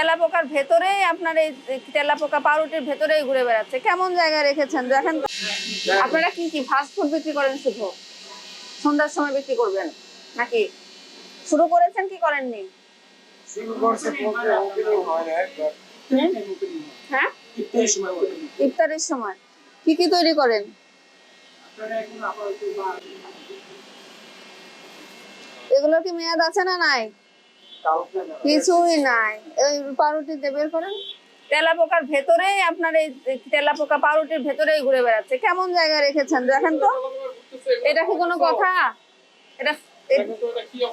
তেলাপোকার ভেতরেই আপনার এই তেলাপোকা পাউরুটির ভেতরেই ঘুরে বেড়াচ্ছে। কেমন জায়গায় রেখেছেন? দেখেন আপনারা কি কি ফাস্ট ফুড বিক্রি করেন শুধু? সন্ধ্যার সময় বিক্রি করবেন? নাকি শুরু করেছেন কি করেননি? হয় ইফতারের সময় কি কি তৈরি করেন? এগুলোর কি মেয়াদ আছে না নাই। কিছুই নাই। করেন। তেলাপোকার ভেতরেই আপনার এই তেলাপোকা পাউরুটির ভেতরেই ঘুরে বেড়াচ্ছে। কেমন রেখেছেন দেখেন তো? এটা কি কোনো কথা? এটা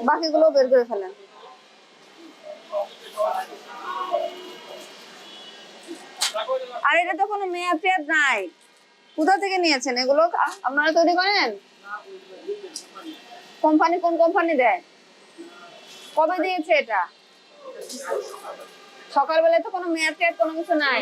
বাকিগুলো বের করে ফেলেন। আর এটা তো কোনো মেয়াদ টেয়াদ নাই। কোথা থেকে নিয়েছেন এগুলো? আপনারা তৈরি করেন? কোম্পানি কোন কোম্পানি দেয়? কবে দিয়েছে এটা? সকালবেলায় তো কোনো মেয়াদ টেয়াদ কোনো কিছু নাই।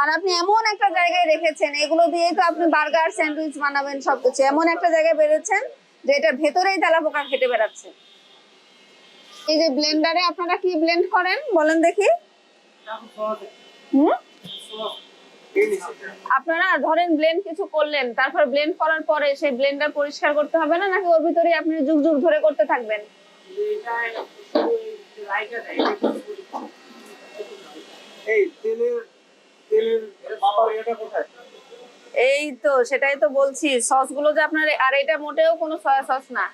আর আপনি এমন একটা জায়গায় রেখেছেন, এগুলো দিয়ে তো আপনি বার্গার, স্যান্ডউইচ বানাবেন, সবকিছু। এমন একটা জায়গায় বেরোচ্ছেন যে এটা ভেতরেই তেলা পোকা খেটে বেড়াচ্ছে। এই যে ব্লেন্ডারে আপনারা কি ব্লেন্ড করেন? বলেন দেখি। হুম। আপনারা ধরেন ব্লেন্ড কিছু করলেন তারপর ব্লেন্ড করার পরে সেই ব্লেন্ডার পরিষ্কার করতে হবে না নাকি ওর ভিতরেই আপনি যুগ যুগ ধরে করতে থাকবেন? এই তেলের তেলের মাপার এটা কোথায়? এই তো সেটাই তো বলছি সসগুলো যে আপনার আর এটা মোটেও কোনো সয়া সস না।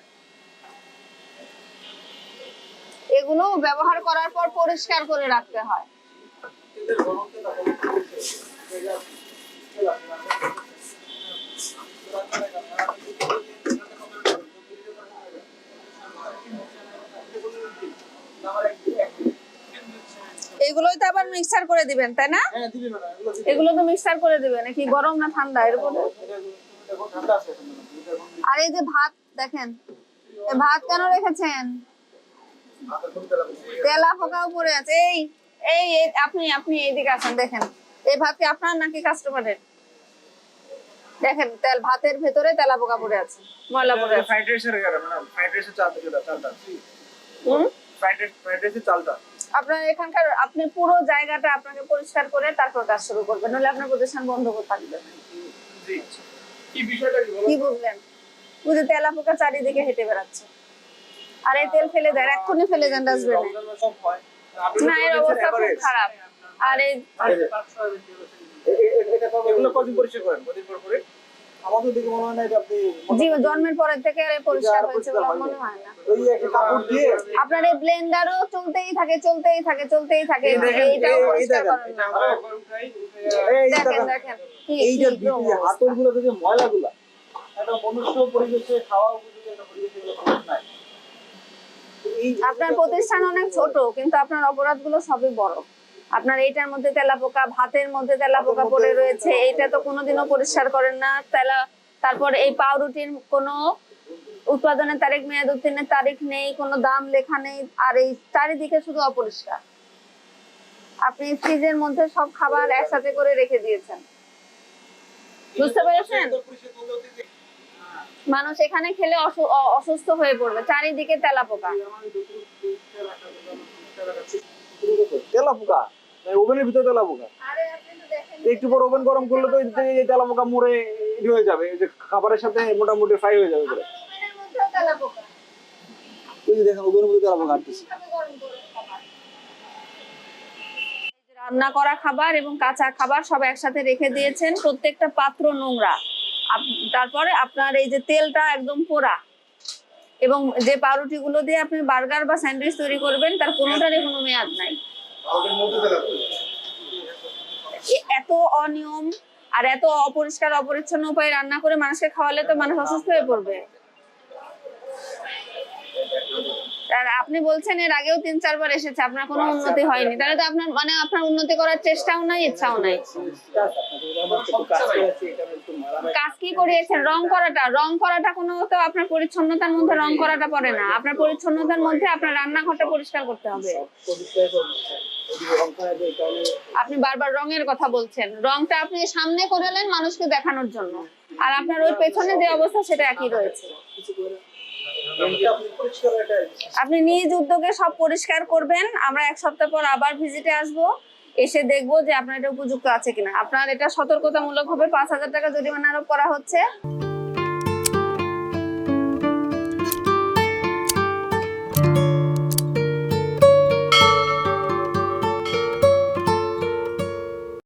এগুলো ব্যবহার করার পর পরিষ্কার করে রাখতে হয়। এগুলোই তো আবার মিক্সার করে দিবেন তাই না? হ্যাঁ এগুলো তো মিক্সার করে দিবেন নাকি গরম না ঠান্ডা? এর উপরে? এটা এখন ঠান্ডা আছে এখন। এটা এখন আর এই যে ভাত দেখেন ভাত কেন রেখেছেন। তেলা পড়ে আছে। এই এই আপনি আপনি এইদিকে আসেন দেখেন। এই ভাত কি আপনার নাকি কাস্টমারের দেখেন তেল ভাতের ভেতরে তেলা পোকা পড়ে আছে ময়লা পড়ে আছে। ফ্রাইড রাইসের ফ্রাইড রাইসের চালটা? ফ্রাইড রাইস ফ্রাইড রাইসের চালটা। আপনার এখানকার আপনি পুরো জায়গাটা আপনাকে পরিষ্কার করে তারপর কাজ শুরু করবেন নাহলে আপনার প্রতিষ্ঠান বন্ধ করে থাকবে। জি। কি বিষয়টা কি বলো? কি বুঝলেন বুঝে তেলা পোকা চারিদিকে হেঁটে বেড়াচ্ছে। আর এই তেল ফেলে দেন এক্ষুনি ফেলে দেন ডাস্টবিনে। না এর অবস্থা খুব। খারাপ। আর এই কবে- এগুলো কদিন পরিষ্কার করেন? কদিন পর পরে আমাদের দিকে মনে হয় না এটা আপনি জি জন্মের পরের থেকে আর পরিষ্কার হয়েছে বলে মনে হয় না। ওই একটা কাপড় দিয়ে আপনার এই ব্লেন্ডারও চলতেই থাকে চলতেই থাকে চলতেই থাকে। এইটাও এই- এই পরিষ্কার করেন না। এই দেখেন দেখেন, দেখেন। কি এইটার কি ভিতরে হাতলগুলো যে ময়লাগুলা। একটা মনুষ্য পরিবেশে খাওয়া উপযোগী একটা পরিবেশে নাই। আপনার প্রতিষ্ঠান অনেক ছোট কিন্তু আপনার অপরাধগুলো সবই বড়। আপনার এইটার মধ্যে তেলাপোকা ভাতের মধ্যে তেলাপোকা পড়ে রয়েছে এইটা তো কোনোদিনও পরিষ্কার করেন না। তেলা তারপর এই পাউরুটির কোনো উৎপাদনের তারিখ মেয়াদ উত্তীর্ণের তারিখ নেই কোনো দাম লেখা নেই আর এই চারিদিকে শুধু অপরিষ্কার। আপনি ফ্রিজের মধ্যে সব খাবার একসাথে করে রেখে দিয়েছেন। বুঝতে পেরেছেন? মানুষ এখানে খেলে অসুস্থ হয়ে পড়বে। চারিদিকে তেলাপোকা। তেলা পোকা ওভেনের ভিতরে তেলা পোকা আরে আপনি তো দেখেন একটু পর ওভেন গরম করলে তো এই- তেলা পোকা মরে হয়ে যাবে। এই যে খাবারের সাথে মোটামুটি ফ্রাই হয়ে যাবে করে ওই যে দেখেন ওভেনের মধ্যে তেলা পোকা রান্না করা খাবার এবং কাঁচা খাবার সব একসাথে রেখে দিয়েছেন প্রত্যেকটা পাত্র নোংরা। আপ- তারপরে আপনার এই যে তেলটা একদম পোড়া। এবং যে পাউরুটি গুলো দিয়ে আপনি বার্গার বা স্যান্ডউইচ তৈরি করবেন তার কোনোটারই কোনো মেয়াদ নাই। এত অনিয়ম আর এত অপরিষ্কার, অপরিচ্ছন্ন উপায়ে রান্না করে মানুষকে খাওয়ালে তো মানুষ অসুস্থ হয়ে পড়বে। আপনি বলছেন এর আগেও তিন চারবার এসেছে আপনার কোনো উন্নতি হয়নি। তাহলে তো আপনার মানে আপনার উন্নতি করার চেষ্টাও নাই ইচ্ছাও নাই। কাজ কি করিয়েছেন? রং করাটা রং করাটা কোনো তো আপনার পরিচ্ছন্নতার মধ্যে রং করাটা পড়ে না। আপনার পরিচ্ছন্নতার মধ্যে আপনার রান্নাঘরটা পরিষ্কার করতে হবে। আপনি বারবার রঙের কথা বলছেন। রংটা আপনি সামনে করেলেন মানুষকে দেখানোর জন্য। আর আপনার ওই পেছনে যে অবস্থা সেটা একই রয়েছে। আপনি নিজ উদ্যোগে সব পরিষ্কার করবেন। আমরা এক সপ্তাহ পর আবার ভিজিটে আসব। এসে দেখব যে আপনার এটা উপযুক্ত আছে কিনা। আপনার এটা সতর্কতামূলক ভাবে পাঁচ হাজার টাকা জরিমানা আরোপ করা হচ্ছে।